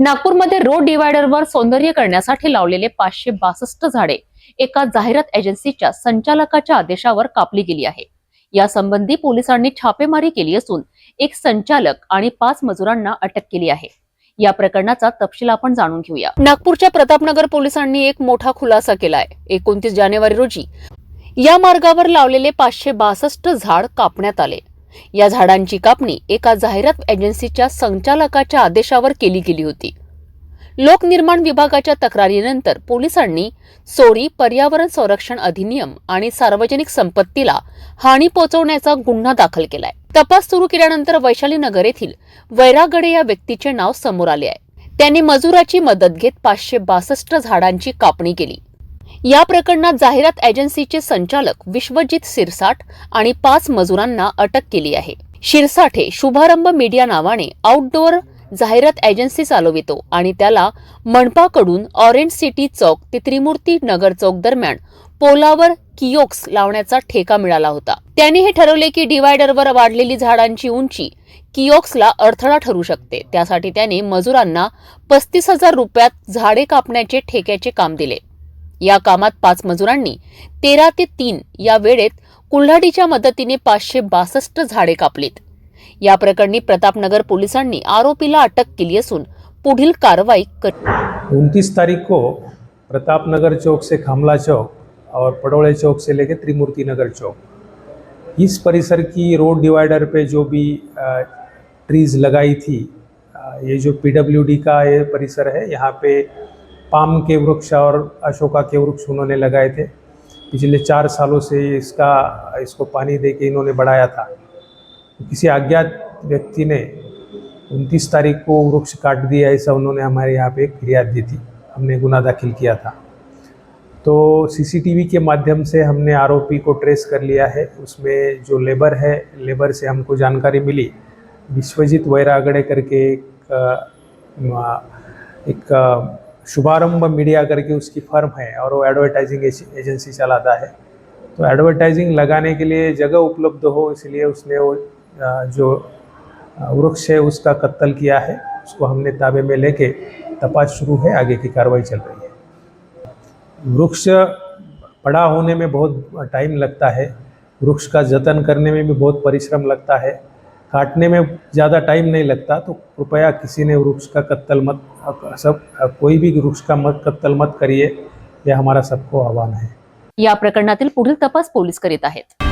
नागपूरमध्ये रोड डिवायडरवर सौंदर्य करण्यासाठी लावलेले पाचशे बासष्ट झाडे एका जाहिरात एजन्सीच्या संचालकाच्या आदेशावर कापली गेली आहे. यासंबंधी पोलिसांनी छापेमारी केली असून एक संचालक आणि पाच मजुरांना अटक केली आहे. या प्रकरणाचा तपशील आपण जाणून घेऊया. नागपूरच्या प्रतापनगर पोलिसांनी एक मोठा खुलासा केला आहे एकोणतीस जानेवारी रोजी या मार्गावर लावलेले पाचशे बासष्ट झाड कापण्यात आले. या झाडांची कापणी एका जाहिरात एजन्सीच्या संचालकाच्या आदेशावर केली गेली होती. लोकनिर्माण विभागाच्या तक्रारीनंतर पोलिसांनी सोडी पर्यावरण संरक्षण अधिनियम आणि सार्वजनिक संपत्तीला हानी पोहोचवण्याचा गुन्हा दाखल केलाय. तपास सुरू केल्यानंतर वैशाली नगर येथील वैरागडे या व्यक्तीचे नाव समोर आले आहे. त्यांनी मजुराची मदत घेत पाचशे बासष्ट झाडांची कापणी केली. या प्रकरणात जाहिरात एजन्सीचे संचालक विश्वजित सिरसाट आणि पाच मजुरांना अटक केली आहे. शिरसाठे शुभारंभ मीडिया नावाने आउटडोअर जाहिरात एजन्सी चालवितो आणि त्याला मनपाकडून ऑरेंज सिटी चौक ते त्रिमूर्ती नगर चौक दरम्यान पोलावर किओक्स लावण्याचा ठेका मिळाला होता. त्याने हे ठरवले की डिवायडरवर वाढलेली झाडांची उंची किओक्सला अडथळा ठरू शकते. त्यासाठी त्याने मजुरांना पस्तीस हजार रुपयात झाडे कापण्याचे ठेक्याचे काम दिले. या कामात पाच मजुरांनी तेरा ते तीन या वेळेत कुल्हाडीच्या मदतीने पाचशे बासष्ट झाडे कापलीत. या प्रकरणी प्रतापनगर पोलिसांनी आरोपीला अटक केली असून पुढील कारवाई कर उनतीस तारीख को प्रतापनगर चौक से खामला चौक और पडोळे चौक से लेके त्रिमूर्ति नगर चौक। इस परिसर की रोड डिवाइडर पे जो भी ट्रीज़ लगाई थी ये जो पीडब्ल्यूडी का ये परिसर है यहाँ पे पाम के वृक्ष और अशोका के वृक्ष उन्होंने लगाए थे। पिछले चार सालों से इसका इसको पानी दे के इन्होंने बढ़ाया था। किसी अज्ञात व्यक्ति ने उनतीस तारीख को वृक्ष काट दिया ऐसा उन्होंने हमारे यहाँ पे एक फिरियाद दी थी। हमने गुना दाखिल किया था। तो सीसीटीवी के माध्यम से हमने आरोपी को ट्रेस कर लिया है। उसमें जो लेबर है लेबर से हमको जानकारी मिली। विश्वजीत वैरागड़े करके एक एक अ, शुभारंभ मीडिया करके उसकी फर्म है और वो एडवर्टाइजिंग एजेंसी चलाता है। तो एडवर्टाइजिंग लगाने के लिए जगह उपलब्ध हो, इसलिए उसने वो जो वृक्ष है उसका कत्ल किया है, उसको हमने ताबे में लेके तपास शुरू है, आगे की कार्रवाई चल रही है। वृक्ष बड़ा होने में बहुत टाइम लगता है, वृक्ष का जतन करने में भी बहुत परिश्रम लगता है काटने में ज़्यादा टाइम नहीं लगता तो कृपया किसी ने वृक्ष का कत्तल मत सब कोई भी वृक्ष का मत कत्तल मत करिए यह हमारा सबको आह्वान है। या प्रकरणातील पुढील तपास पोलीस करीत आहेत.